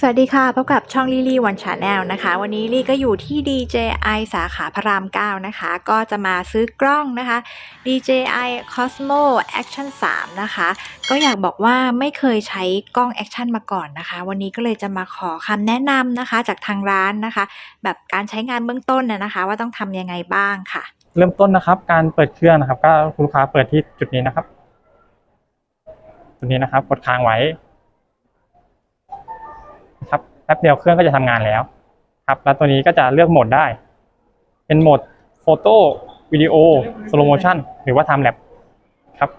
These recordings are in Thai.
สวัสดีค่ะ พบกับช่องลี่ลี่วันชาแนลนะคะ วันนี้ลี่ก็อยู่ที่ DJI สาขาพระราม 9 นะคะ ก็จะมาซื้อกล้องนะคะ DJI Cosmo Action 3 นะคะ ก็อยากบอกว่าไม่เคยใช้กล้องแอคชั่นมาก่อนนะคะ วันนี้ก็เลยจะมาขอคำแนะนำนะคะ จากทางร้านนะคะ แบบการใช้งานเบื้องต้นนะนะคะ ว่าต้องทำยังไงบ้างค่ะ เริ่มต้นนะครับ การเปิดเครื่องนะครับ ก็คุณลูกค้าเปิดที่จุดนี้นะครับ จุดนี้นะครับ กดค้างไว้ ครับแป๊บเดียวเครื่องก็จะทำงานแล้ว ครับแล้วตัวนี้ก็จะเลือกโหมดได้ เป็นโหมดโฟโต้วิดีโอสโลโมชันหรือว่า Time Lapse ครับ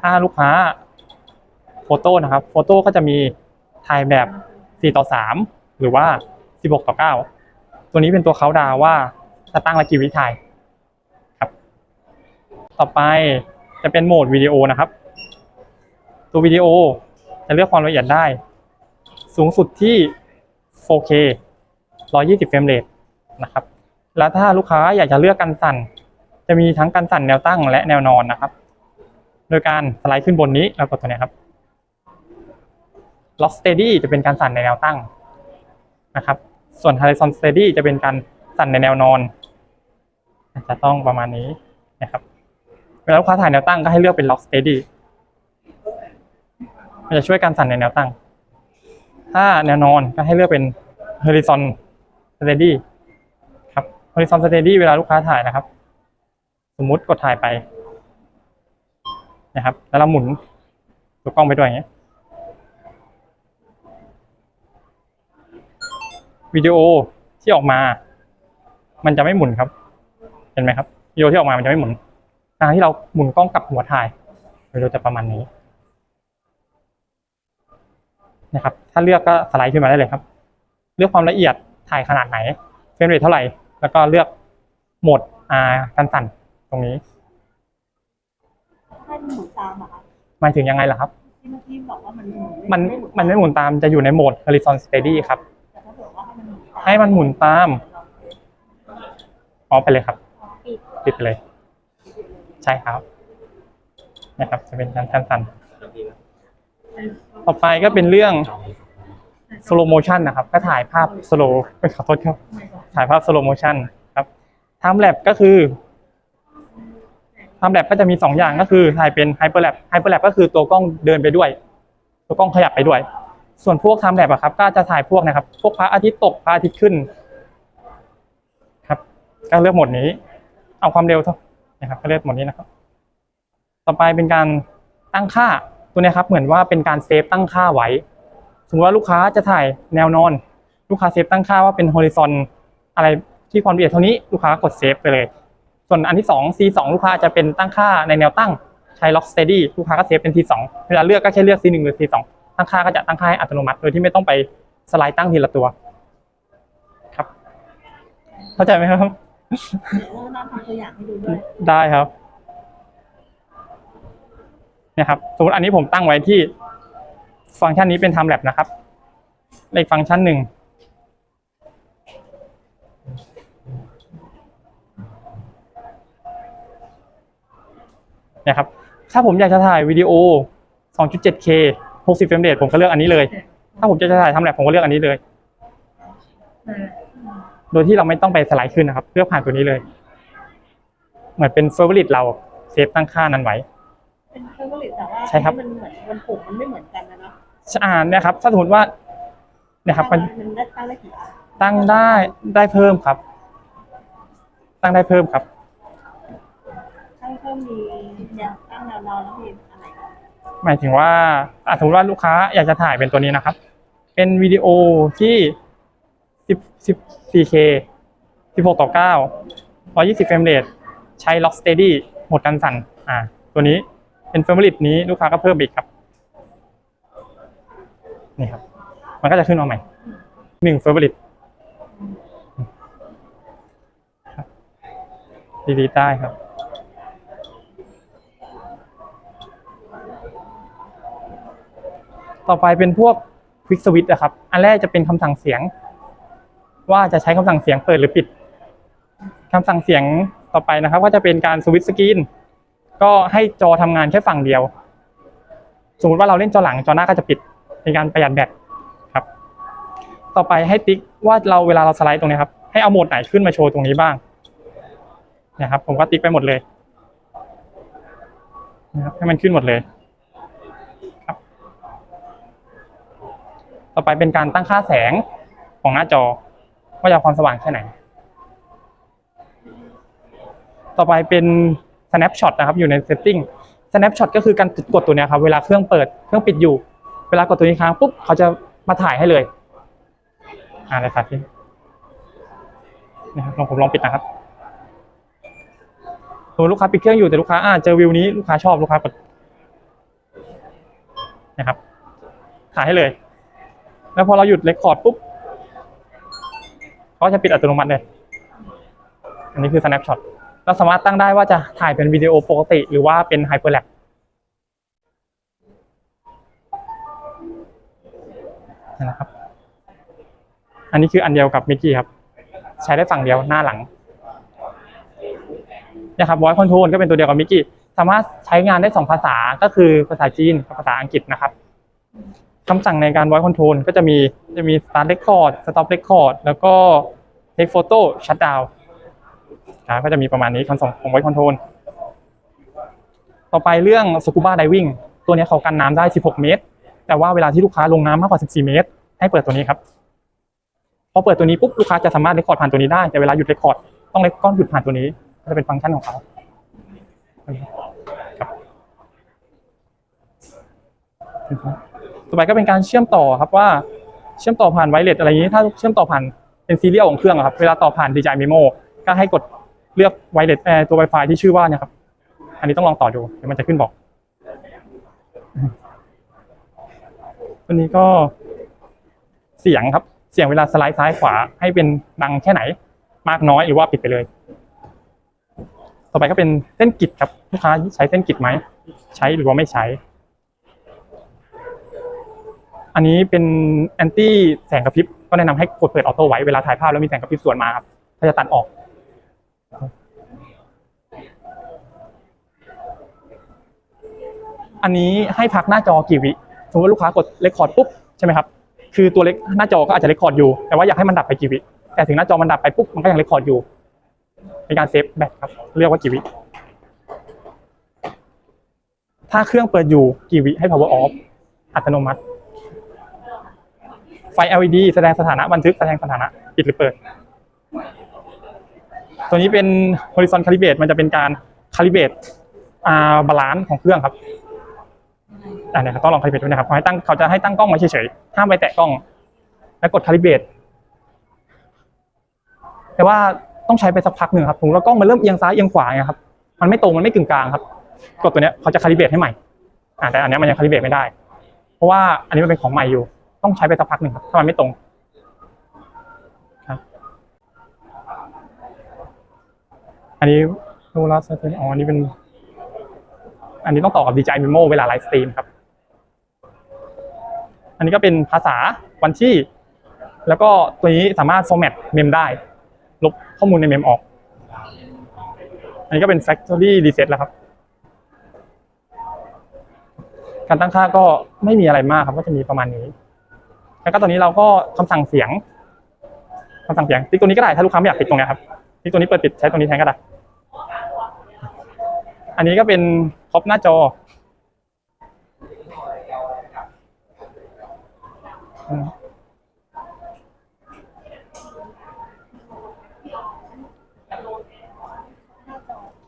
ถ้าลูกค้าโฟโต้นะครับโฟโต้ก็จะมีถ่ายแบบ4ต่อ3หรือว่า 16ต่อ9ตัวนี้เป็นตัวเขาดาวว่าจะตั้งระกี่วิถ่ายครับ ต่อไปจะเป็นโหมดวิดีโอนะครับ ตัววิดีโอจะเลือกความละเอียดได้ สูงสุดที่ 4K 120เฟรมเรทนะครับ แล้วถ้าลูกค้าอยากจะเลือกกันสั่น จะมีทั้งกันสั่นแนวตั้งและแนวนอนนะครับ โดยการสไลด์ขึ้นบนนี้แล้วกดตัวนี้ครับ Lock Steady จะเป็นการสั่นในแนวตั้งนะครับ ส่วน Horizon Steady จะเป็นการสั่นในแนวนอนจะต้องประมาณนี้นะครับ เวลาลูกค้าถ่ายแนวตั้งก็ให้เลือกเป็น Lock Steady มันจะช่วยการสั่นในแนวตั้ง ถ้าแนวนอนก็ให้เลือกเป็น Horizon Steady ครับ Horizon Steady เวลาลูกค้าถ่ายนะครับ สมมุติกดถ่ายไปนะครับ แล้วเราหมุนตัวกล้องไปด้วยอย่างเงี้ยวิดีโอที่ออกมา มันจะไม่หมุนครับ เห็นไหมครับวิดีโอที่ออกมามันจะไม่หมุนทางที่เราหมุนกล้องกลับหัวถ่ายเราจะประมาณนี้ นะครับ ถ้าเลือกก็สไลด์ขึ้นมาได้เลยครับ เลือกความละเอียดถ่ายขนาดไหนเฟรมเรทเท่าไหร่ แล้วก็เลือกโหมดอ่าการสั่นตรงนี้ให้มันหมุนตามอะคะหมายถึงยังไงล่ะครับ ที่เมื่อกี้บอกว่ามันหมุนมันมันไม่หมุนตามจะอยู่ในโหมด horizon steady ครับ แต่ถ้าเกิดว่าให้มันหมุนตามให้มันหมุนตามออฟไปเลยครับปิดปิดไปเลย ใช่ครับนะครับ จะเป็นการการสั่น ต่อไปก็เป็นเรื่อง slow motion นะครับ ก็ถ่ายภาพ slow ขอโทษครับ ถ่ายภาพ slow motion ครับ time lapse ก็คือ time lapse ก็จะมีสองอย่างก็คือถ่ายเป็น hyper lapse hyper lapse ก็คือตัวกล้องเดินไปด้วย ตัวกล้องขยับไปด้วย ส่วนพวก time lapse อะครับ ก็จะถ่ายพวกนะครับ พวกพระอาทิตย์ตกพระอาทิตย์ขึ้น ครับก็เลือกหมดนี้ เอาความเร็วเท่านะครับก็เลือกหมดนี้นะครับ ต่อไปเป็นการตั้งค่า ตัวเนี้ยครับเหมือนว่าเป็นการเซฟตั้งค่าไว้ สมมติว่าลูกค้าจะถ่ายแนวนอน ลูกค้าเซฟตั้งค่าว่าเป็น horizon อะไรที่ความละเอียดเท่านี้ลูกค้ากดเซฟไปเลย ส่วนอันที่สอง C2 ลูกค้าจะเป็นตั้งค่าในแนวตั้งใช้ lock steady ลูกค้าก็เซฟเป็น T2 เวลาเลือกก็แค่เลือก C1 หรือ T2 ตั้งค่าก็จะตั้งค่าให้อัตโนมัติโดยที่ไม่ต้องไปสไลด์ตั้งทีละตัว ครับ เข้าใจไหมครับเดี๋ยวเราทำตัวอย่างให้ดูด้วยได้ครับเนี่ยครับสมมติอันนี้ผมตั้งไว้ที่ฟังก์ชันนี้เป็น time lapse นะครับ เลขฟังก์ชันหนึ่งนะครับ ถ้าผมอยากจะถ่ายวิดีโอ 2.7K 60เฟรมเรทผมก็เลือกอันนี้เลย ถ้าผมจะถ่ายทำแลบผมก็เลือกอันนี้เลย โดยที่เราไม่ต้องไปสไลด์ขึ้นนะครับ เลือกผ่านตัวนี้เลย เหมือนเป็นเฟอร์เวอร์เราเซฟตั้งค่านั้นไว้ เป็นเครื่องผลิตแต่ว่าใช่ครับ มันเหมือนมันปุ่มมันไม่เหมือนกันนะเนาะอ่าเนี่ยครับ ถ้าสมมติว่าเนี่ยครับมันมันได้ตั้งได้กี่อันตั้งได้ได้เพิ่มครับ ตั้งได้เพิ่มครับ ตั้งเพิ่มมีแนวตั้งแนวนอนแล้วมีอะไรหมายถึงว่าอะสมมติว่าลูกค้าอยากจะถ่ายเป็นตัวนี้นะครับ เป็นวิดีโอที่10 10 4K 16ต่อ9 120เฟรมเรทใช้ Lock Steady โหมดกันสั่นอ่าตัวนี้ เป็นเฟรมเรทนี้ลูกค้าก็เพิ่มอีกครับ นี่ครับ มันก็จะขึ้นมาใหม่หนึ่งเฟรมเรทดีๆได้ครับต่อไปเป็นพวก Quick Switch นะครับ อันแรกจะเป็นคำสั่งเสียง ว่าจะใช้คำสั่งเสียงเปิดหรือปิดคำสั่งเสียงต่อไปนะครับ ก็จะเป็นการสวิตสกรีน ก็ให้จอทำงานแค่ฝั่งเดียว สมมติว่าเราเล่นจอหลังจอหน้าก็จะปิดเป็นการประหยัดแบตครับ ต่อไปให้ติ๊กว่าเราเวลาเราสไลด์ตรงนี้ครับ ให้เอาโหมดไหนขึ้นมาโชว์ตรงนี้บ้างนะครับ ผมก็ติ๊กไปหมดเลยนะครับให้มันขึ้นหมดเลยครับ ต่อไปเป็นการตั้งค่าแสงของหน้าจอว่าจะความสว่างแค่ไหน ต่อไปเป็น snapshot นะครับอยู่ใน setting snapshot ก็คือการกดตัวนี้ครับเวลาเครื่องเปิดเครื่องปิดอยู่ เวลากดตัวนี้ค้างปุ๊บเขาจะมาถ่ายให้เลยอ่าเลยครับพี่นะครับลองผมลองปิดนะครับสมมติลูกค้าปิดเครื่องอยู่แต่ลูกค้าอ่าเจอวิวนี้ลูกค้าชอบลูกค้ากดนะครับถ่ายให้เลย แล้วพอเราหยุดเรคคอร์ดปุ๊บเขาก็จะปิดอัตโนมัติเลย อันนี้คือ snapshot เราสามารถตั้งได้ว่าจะถ่ายเป็นวิดีโอปกติ หรือว่าเป็นไฮเปอร์แลปนะครับ อันนี้คืออันเดียวกับมิกกี้ครับ ใช้ได้ฝั่งเดียวหน้าหลังนะครับ voice control ก็เป็นตัวเดียวกับมิกกี้สามารถใช้งานได้สองภาษาก็คือภาษาจีนกับภาษาอังกฤษนะครับคำสั่งในการ voice control ก็จะมีจะมี start record stop record แล้วก็ take photo shut down นะก็จะมีประมาณนี้คำสั่งของ voice control ต่อไปเรื่อง scuba diving ตัวนี้เขากันน้ำได้ 16 เมตร แต่ว่าเวลาที่ลูกค้าลงน้ำมากกว่า 14 เมตร ให้เปิดตัวนี้ครับ พอเปิดตัวนี้ปุ๊บลูกค้าจะสามารถเรคคอร์ดผ่านตัวนี้ได้ แต่เวลาหยุดเรคคอร์ดต้องเรคก้อนหยุดผ่านตัวนี้ ก็จะเป็นฟังก์ชันของเขาครับต่อไปก็เป็นการเชื่อมต่อครับว่าเชื่อมต่อผ่านไวเลสอะไรอย่างนี้ ถ้าเชื่อมต่อผ่านเป็นซีเรียลของเครื่องครับ เวลาต่อผ่าน DJI Memo ก็ให้กด เลือกไวเลสแอนตัว Wi-Fi ที่ชื่อว่าเนี่ยครับ อันนี้ต้องลองต่อดู เดี๋ยวมันจะขึ้นบอกตัวนี้ก็เสียงครับ เสียงเวลาสไลด์ซ้ายขวาให้เป็นดังแค่ไหน มากน้อยหรือว่าปิดไปเลย ต่อไปก็เป็นเส้นกิจครับลูกค้าใช้เส้นกิจไหม ใช้หรือว่าไม่ใช้ อันนี้เป็นแอนตี้แสงกระพริบก็แนะนำให้กดเปิดออโต้ไว้เวลาถ่ายภาพแล้วมีแสงกระพริบสวนมาครับก็จะตัดออก อันนี้ให้พักหน้าจอกี่วิสมมติว่าลูกค้ากดเรคคอร์ดปุ๊บใช่ไหมครับ คือตัวเล็กหน้าจอก็อาจจะเรคคอร์ดอยู่ แต่ว่าอยากให้มันดับไปกี่วิ แต่ถึงหน้าจอมันดับไปปุ๊บมันก็ยังเรคคอร์ดอยู่ เป็นการเซฟแบตครับ เรียกว่ากี่วิ ถ้าเครื่องเปิดอยู่กี่วิให้ power off อัตโนมัติ ไฟ LED แสดงสถานะบันทึกแสดงสถานะปิดหรือเปิด ตัวนี้เป็น horizon calibrate มันจะเป็นการ calibrate อ่าบาลานซ์ของเครื่องครับอ่าเนี่ยครับต้องลองคาลิเบรตดูนะครับเขาให้ตั้งเขาจะให้ตั้งกล้องไว้เฉยๆห้ามไปแตะกล้อง แล้วกดคาลิเบรตแต่ว่าต้องใช้ไปสักพักหนึ่งครับถึงแล้วกล้องมันเริ่มเอียงซ้ายเอียงขวาไงครับ มันไม่ตรงมันไม่กึ่งกลางครับ กดตัวเนี้ยเขาจะคาลิเบรตให้ใหม่อ่าแต่อันเนี้ยมันยังคาลิเบรตไม่ได้ เพราะว่าอันนี้มันเป็นของใหม่อยู่ ต้องใช้ไปสักพักหนึ่งครับถ้ามันไม่ตรง ครับ อันนี้ดูแลสเตนอ๋ออันนี้เป็น อันนี้ต้องต่อกับ DJI Memo เวลาไลฟ์สตรีมครับ อันนี้ก็เป็นภาษาวันที่ แล้วก็ตัวนี้สามารถ format เมมได้ ลบข้อมูลในเมมออก อันนี้ก็เป็น factory reset แล้วครับ การตั้งค่าก็ไม่มีอะไรมากครับ ก็จะมีประมาณนี้ แล้วก็ตอนนี้เราก็คำสั่งเสียงคำสั่งเสียงติ๊กตัวนี้ก็ได้ถ้าลูกค้าไม่อยากปิดตรงนี้ครับ ติ๊กตัวนี้เปิดปิดใช้ตัวนี้แทนก็ได้ อันนี้ก็เป็นครอบหน้าจออ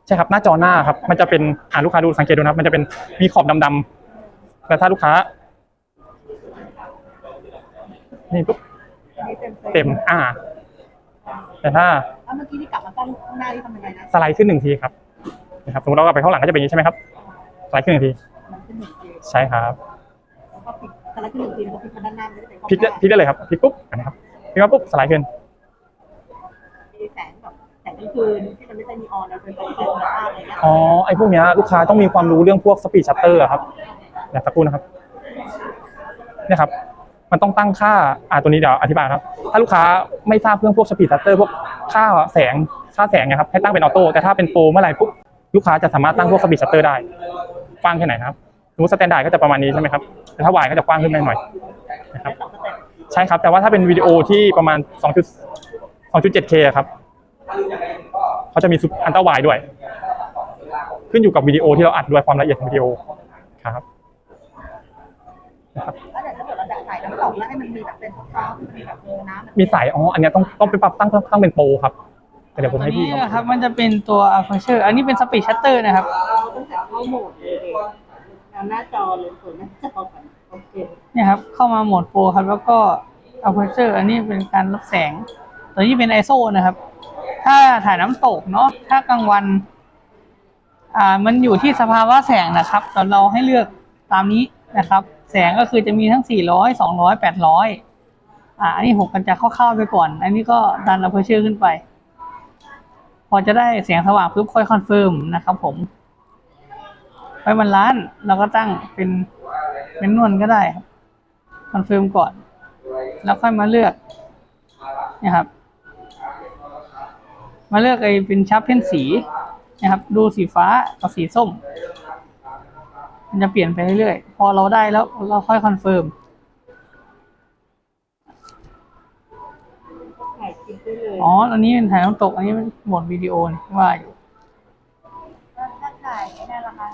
ใช่ครับหน้าจอหน้าครับ มันจะเป็นอ่าลูกค้าดูสังเกตดูนะครับ มันจะเป็นมีขอบดำๆแต่ถ้าลูกค้า นี่ปุ๊บเต็มเต็มอ่า แต่ถ้าแล้วเมื่อกี้ที่กลับมาต้องข้างหน้าที่ทำยังไงนะสไลด์ขึ้นหนึ่งทีครับนะครับสมมติเราก็ไปข้างหลังก็จะเป็นอย่างนี้ใช่ไหมครับสไลด์ขึ้นหนึ่งทีมันขึ้นหนึ่งทีใช่ครับแล้วก็พลิกสไลด์ขึ้นหนึ่งทีแล้วก็พลิกมาด้านหน้าไม่ได้เป็นพลิกได้พลิกได้เลยครับพลิกปุ๊บอันนี้ครับพลิกมาปุ๊บสไลด์ขึ้นมีแสงแบบแสงกลางคืนที่มันไม่ใช่นีออนนะเป็นไฟเป็นธรรมชาติอะไรเงี้ยอ๋อไอ้พวกเนี้ยลูกค้าต้องมีความรู้เรื่องพวกสปีดชัตเตอร์ครับเดี๋ยวสักครู่นะครับเนี่ยครับ มันต้องตั้งค่าอ่าตัวนี้เดี๋ยวอธิบายครับ ถ้าลูกค้าไม่ทราบเรื่องพวกสปีดชัตเตอร์พวกค่าแสงค่าแสงนะครับให้ตั้งเป็นออโต้แต่ถ้าเป็นโปรเมื่อไหร่ปุ๊บลูกค้าจะสามารถตั้งพวกสปีดชัตเตอร์ได้กว้างแค่ไหนครับสมมติสแตนดาร์ดก็จะประมาณนี้ใช่ไหมครับแต่ถ้าวายก็จะกว้างขึ้นไปหน่อยนะครับใช่ครับ แต่ว่าถ้าเป็นวิดีโอที่ประมาณ 2 2.7K ครับเขาจะมีซุปอันตราไวด้วย ขึ้นอยู่กับวิดีโอที่เราอัดด้วยความละเอียดของวิดีโอครับนะครับ กแล้วให้มันมีแบบเป็นซอฟต์ๆมีแบบเออน้ำมีสายอ๋ออันเนี้ยต้องต้องไปปรับตั้งตั้งเป็นโปรครับแต่เดี๋ยวผมอัให้นพี่นี้เขานะครับมันจะเป็นตัว aperture อันนี้เป็น speed shutter นะครับ เราต้องใส่เข้าโหมดเลยเอาหน้าจอเลยเปิดหน้าจอกันโอเคเนี่ยครับ เข้ามาโหมดโปรครับ แล้วก็ aperture อันนี้เป็นการรับแสง ตัวนี้เป็น ISO นะครับ ถ้าถ่ายน้ำตกเนาะถ้ากลางวัน อ่ามันอยู่ที่สภาวะแสงนะครับแต่เราให้เลือกตามนี้นะครับ แสงก็คือจะมีทั้ง 400 200 800 อ่าอันนี้หกกันจะคร่าวๆไปก่อน อันนี้ก็ดัน aperture ขึ้นไป พอจะได้แสงสว่างปุ๊บค่อยคอนเฟิร์มนะครับผม ไปมันล้านเราก็ตั้งเป็นเป็นนวลก็ได้ครับคอนเฟิร์มก่อน แล้วค่อยมาเลือกนะครับ มาเลือกไอ้เป็นชาร์เพนสีนะครับ ดูสีฟ้ากับสีส้ม มันจะเปลี่ยนไปเรื่อยๆ พอเราได้แล้วเราค่อยคอนเฟิร์มถ่ายคลิปได้เลยอ๋อ อันนี้เป็นถ่ายน้ำตก อันนี้เป็นโหมดวิดีโอนี่ว่าอยู่ถ้าถ่ายนั่นแหละคะ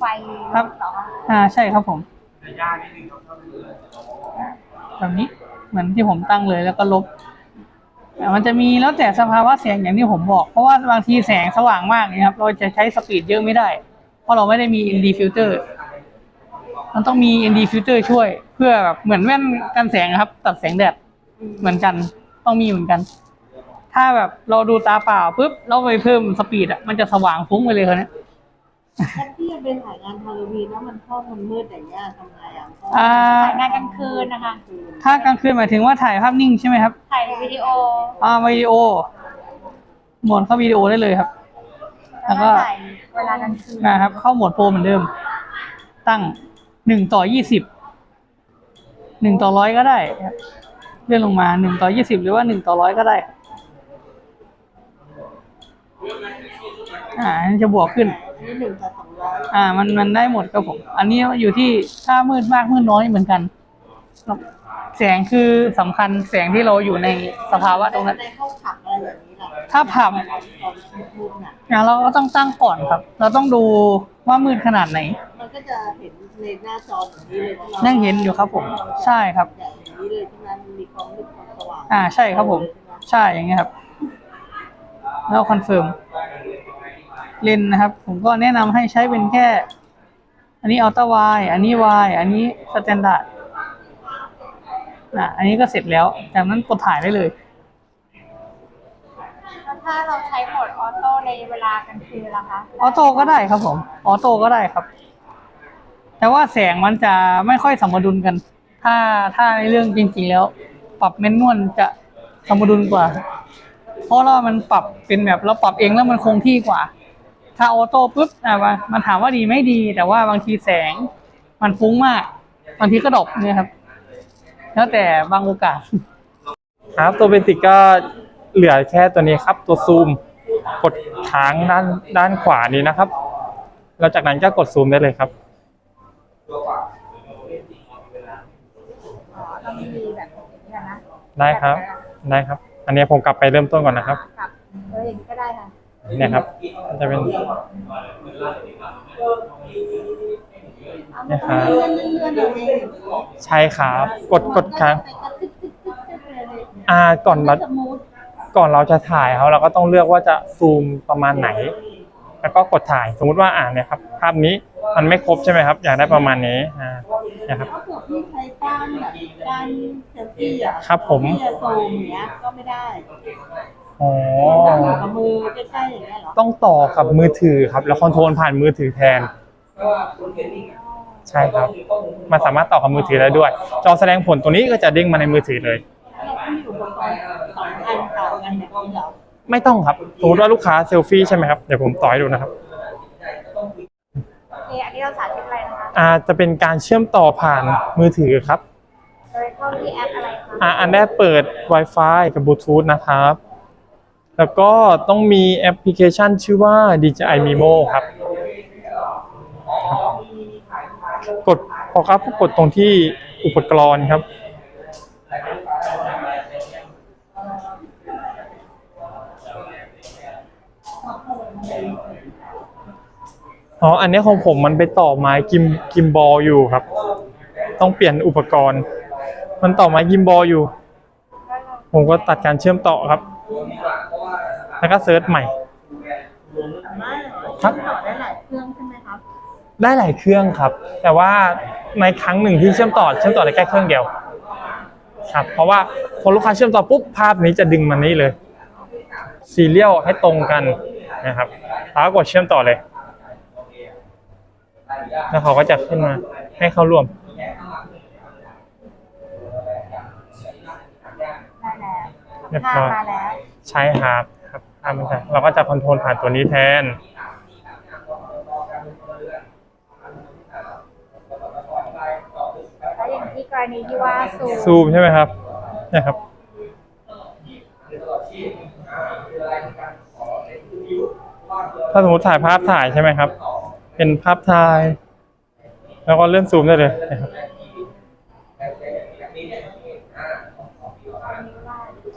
ไฟครับเหรอคะอ่าใช่ครับผมแบบนี้เหมือนที่ผมตั้งเลยแล้วก็ลบอ่ามันจะมีแล้วแต่สภาวะแสงอย่างที่ผมบอก เพราะว่าบางทีแสงสว่างมากเนี่ยครับ เราจะใช้สปีดเยอะไม่ได้ เพราะเราไม่ได้มี ND filter มันต้องมี ND filter ช่วย เพื่อแบบเหมือนแว่นกันแสงนะครับ ตัดแสงแดดเหมือนกันต้องมีเหมือนกัน ถ้าแบบเราดูตาเปล่าปุ๊บเราไปเพิ่มสปีดอะมันจะสว่างฟุ้งไปเลยคนนี้ยถ้าที่จะเป็นถ่ายงานฮาโลวีนแล้วมันห้องมันมืดอย่างเงี้ยทำไงอะอ่าถ่ายงานกลางคืนนะคะ ถ้ากลางคืนหมายถึงว่าถ่ายภาพนิ่งใช่ไหมครับ ถ่ายวิดีโอ อ่าวิดีโอโหมดเข้าวิดีโอได้เลยครับ แล้วก็ถ่าย เวลากลางคืนนะครับ เข้าโหมดโปรเหมือนเดิม ตั้งหนึ่งต่อยี่สิบหนึ่งต่อร้อยก็ได้ครับเลื่อนลงมาหนึ่งต่อยี่สิบหรือว่าหนึ่งต่อร้อยก็ได้ อ่าอันนี้จะบวกขึ้น นี่หนึ่งต่อสองร้อยอ่า มันมันได้หมดครับผม อันนี้อยู่ที่ถ้ามืดมากมืดน้อยเหมือนกัน แสงคือสำคัญแสงที่เราอยู่ในสภาวะตรงนั้น ในห้องขับอะไรอย่างนี้ ถ้าผับตอนมุมน่ะอะเราก็ต้องตั้งก่อนครับ เราต้องดูว่ามืดขนาดไหน มันก็จะเห็นในหน้าจออย่างนี้เลยที่รายังเห็นอยู่ครับผม ใช่ครับอย่างนี้เลยที่มันมีความมืดความสว่างอ่าใช่ครับผม ใช่อย่างเงี้ยครับ แล้วคอนเฟิร์มเลนส์นะครับ ผมก็แนะนำให้ใช้เป็นแค่ อันนี้อัลตร้าไวอันนี้ไวอันนี้สแตนดาร์ดอะอันนี้ก็เสร็จแล้ว จากนั้นกดถ่ายได้เลยแล้ว ถ้าเราใช้โหมดออโต้ในเวลากลางคืนล่ะคะออโต้ก็ได้ครับผมออโต้ก็ได้ครับ แต่ว่าแสงมันจะไม่ค่อยสมดุลกัน ถ้าถ้าในเรื่องจริง ๆ แล้ว ปรับเมนนวลจะสมดุลกว่า เพราะว่ามันปรับเป็นแบบเราปรับเองแล้วมันคงที่กว่า ถ้าออโต้ปุ๊บอะว่ามันถามว่าดีไม่ดี แต่ว่าบางทีแสงมันฟุ้งมากบางทีก็ดรอปเนี่ยครับ แล้วแต่บางโอกาส ครับตัวเบสิกก็ เหลือแค่ตัวนี้ครับ ตัวซูม กดค้างด้านด้านขวานี้นะครับ แล้วจากนั้นก็กดซูมได้เลยครับเรามีแบบอย่างนี้นะได้ครับ ได้ครับ อันนี้ผมกลับไปเริ่มต้นก่อนนะครับกับเอออย่างนี้ก็ได้ค่ะเนี่ยครับมันจะเป็นเอาเนี่ยคมารับเลื่อนเลื่อนเอาเองใช่ครับ กดกดค้างไปกระตึ๊กตึ๊กตึ๊กตึ๊กเลยอ่าก่อนเราสมูท ก่อนเราจะถ่ายเขาเราก็ต้องเลือกว่าจะซูมประมาณไหน แล้วก็กดถ่ายสมมุติว่าอ่านเนี่ยครับภาพนี้มันไม่ครบใช่ไหมครับ อยากได้ประมาณนี้อ่าเนี่ยครับถ้าเกิดพี่ใช้ก้านแบบก้านเซลฟี่อะครับผมพี่จะซูมอย่างเนี้ยก็ไม่ได้อ๋อต้องจับกับมือใกล้ๆอย่างเงี้ยเหรอต้องต่อกับมือถือครับ แล้วคอนโทรลผ่านมือถือแทนใช่ครับ มันสามารถต่อกับมือถือได้ด้วย จอแสดงผลตัวนี้ก็จะเด้งมาในมือถือเลย เราต้องมีอุปกรณ์สองอันต่อกันแบบนี้เหรอไม่ต้องครับสมมติว่าลูกค้าเซลฟี่ใช่ไหมครับ เดี๋ยวผมต่อให้ดูนะครับ โอเคอันนี้เราสาธิตอะไรนะคะอ่าจะเป็นการเชื่อมต่อผ่านมือถือครับ โดยเข้าที่แอปอะไรคะอ่าอันแรกเปิด Wi-Fi กับบลูทูธนะครับ แล้วก็ต้องมีแอปพลิเคชันชื่อว่า DJI Mimo ครับ กดพอครับกดตรงที่อุปกรณ์ครับ อ๋อ อันนี้ของผมมันไปต่อไม้กิมกิมบอลอยู่ครับ ต้องเปลี่ยนอุปกรณ์ มันต่อไม้กิมบอลอยู่ ผมก็ตัดการเชื่อมต่อครับ แล้วก็เซิร์ชใหม่ สามารถครับต่อได้หลายเครื่องใช่ไหมครับได้หลายเครื่องครับ แต่ว่าในครั้งหนึ่งที่เชื่อมต่อเชื่อมต่อได้แค่เครื่องเดียว ครับ เพราะว่าพอลูกค้าเชื่อมต่อปุ๊บภาพนี้จะดึงมันนี่เลย ซีเรียลให้ตรงกัน นะครับแล้วก็กดเชื่อมต่อเลยแล้วเขาก็จะขึ้นมาให้เข้าร่วมได้แล้วเรียบร้อยมาแล้วใช่ครับครับภาพมันจะเราก็จะคอนโทรลผ่านตัวนี้แทนแล้วอย่างที่กรณีที่ว่าซูมซูมใช่ไหมครับเนี่ยครับ ถ้าสมมติถ่ายภาพถ่ายใช่ไหมครับ เป็นภาพถ่าย แล้วก็เลื่อนซูมได้เลยนะครับ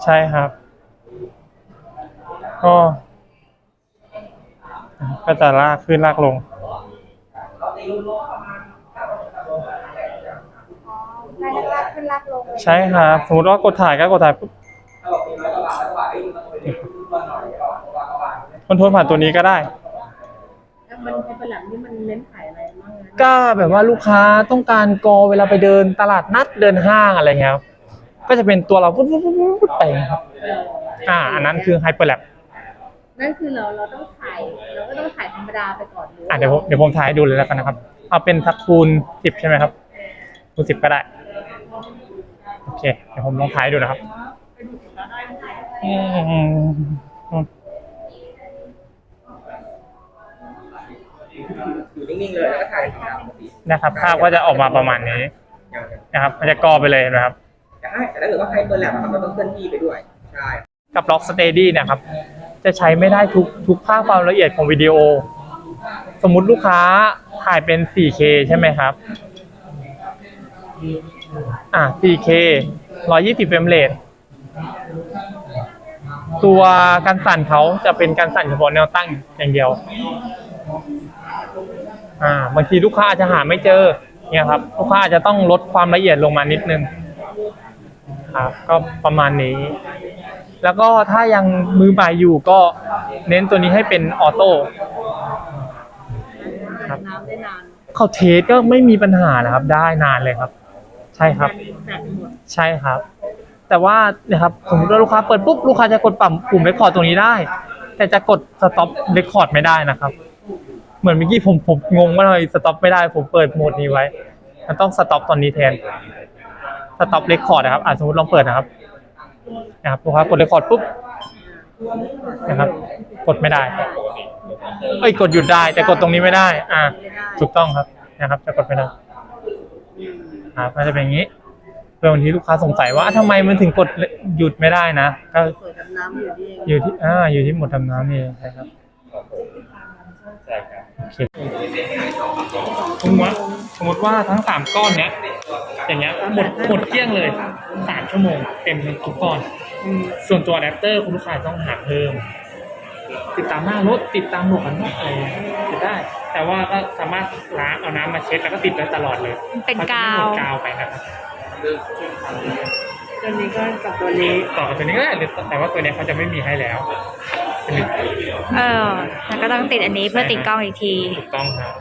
ใช่ครับ ก็ก็จะลากขึ้นลากลงได้ลากขึ้นลากลงเลยใช่ครับ สมมติว่ากดถ่ายก็กดถ่ายปุ๊บ คอนโทรลผ่านตัวนี้ก็ได้ แล้วมันในประหลังนี่มันเน้นขายอะไรบ้างนะก็แบบว่าลูกค้าต้องการกอเวลาไปเดินตลาดนัดเดินห้างอะไรเงี้ยครับก็จะเป็นตัวเราปุ๊บปุ๊บปุ๊บปุ๊บไปครับเอออ่า อันนั้นคือไฮเปอร์แลปนั่นคือเราเราต้องถ่ายเราก็ต้องถ่ายธรรมดาไปก่อนหรืออ่าเดี๋ยวผมเดี๋ยวผมถ่ายให้ดูเลยแล้วกันนะครับ เอาเป็นทักคูณสิบใช่ไหมครับคูณสิบก็ได้ โอเค เดี๋ยวผมลองถ่ายให้ดูนะครับอืม อยู่นิ่งๆเลยแล้วก็ถ่ายครับนะครับภาพก็จะออกมาประมาณนี้นะครับมันจะกอไปเลยนะครับ แต่ถ้าแต่ถ้าเกิดว่าใครเปิดแลบครับเราต้องเคลื่อนที่ไปด้วยใช่กับ Rock Steady เนะครับ จะใช้ไม่ได้ทุกทุกภาพความละเอียดของวิดีโอ สมมุติลูกค้าถ่ายเป็น 4K ใช่ไหมครับ อ่า 4K 120เฟรมเรทตัวการสั่นเขาจะเป็นการสั่นเฉพาะแนวตั้งอย่างเดียว อ่าบางทีลูกค้าอาจจะหาไม่เจอเนี่ยครับลูกค้าอาจจะต้องลดความละเอียดลงมานิดนึงครับก็ประมาณนี้ แล้วก็ถ้ายังมือใหม่อยู่ก็เน้นตัวนี้ให้เป็นออโต้ครับน้ำได้นานเขาเทสก็ไม่มีปัญหานะครับ ได้นานเลยครับ ใช่ครับ ใช่ครับ แต่ว่านี่ยครับสมมติว่าลูกค้าเปิดปุ๊บลูกค้าจะกดปุ่มปุ่มเรคคอร์ดตรงนี้ได้ แต่จะกดสต็อปเรคคอร์ดไม่ได้นะครับ เหมือนเมื่อกี้ผมผมงงว่าทำไมสต็อปไม่ได้ผมเปิดโหมดนี้ไว้ มันต้องสต็อปตอนนี้แทนสต็อปเรคคอร์ดนะครับอะสมมติลองเปิดนะครับนะครับลูกค้ากดเรคคอร์ดปุ๊บนะครับ กดไม่ได้เอ้ยกดหยุดได้ แต่กดตรงนี้ไม่ได้ อ่าถูกต้องครับนะครับ จะกดไม่ได้ครับก็จะเป็นอย่างนี้เพื่อบางทีลูกค้าสงสัยว่าอะทำไมมันถึงกดหยุดไม่ได้นะก็อยู่ที่อ่าอยู่ที่หมดดำน้ำนี่ใช่ครับ โอเคสมมติว่าสมมติว่าทั้งสามก้อนเนี้ย อย่างเงี้ยหมดหมดเกลี้ยงเลยสามชั่วโมงเต็มทุกก้อน ส่วนตัวอะแดปเตอร์คุณลูกค้าต้องหาเพิ่ม ติดตามหน้ารถติดตามหมวกกันน็อกอะไรติดได้ แต่ว่าก็สามารถล้างเอาน้ำมาเช็ดแล้วก็ติดได้ตลอดเลยเป็นกาวเขจะไม่หมดกาวไปนะครับตัวนี้ก็กับตัวนี้ต่อกับตัวนี้ก็ได้หรือแต่ว่าตัวเนี้ยเขาจะไม่มีให้แล้วเป็นหนึ่ง เออ แล้วก็ต้องติดอันนี้เพื่อติดกล้องอีกทีต้องครับ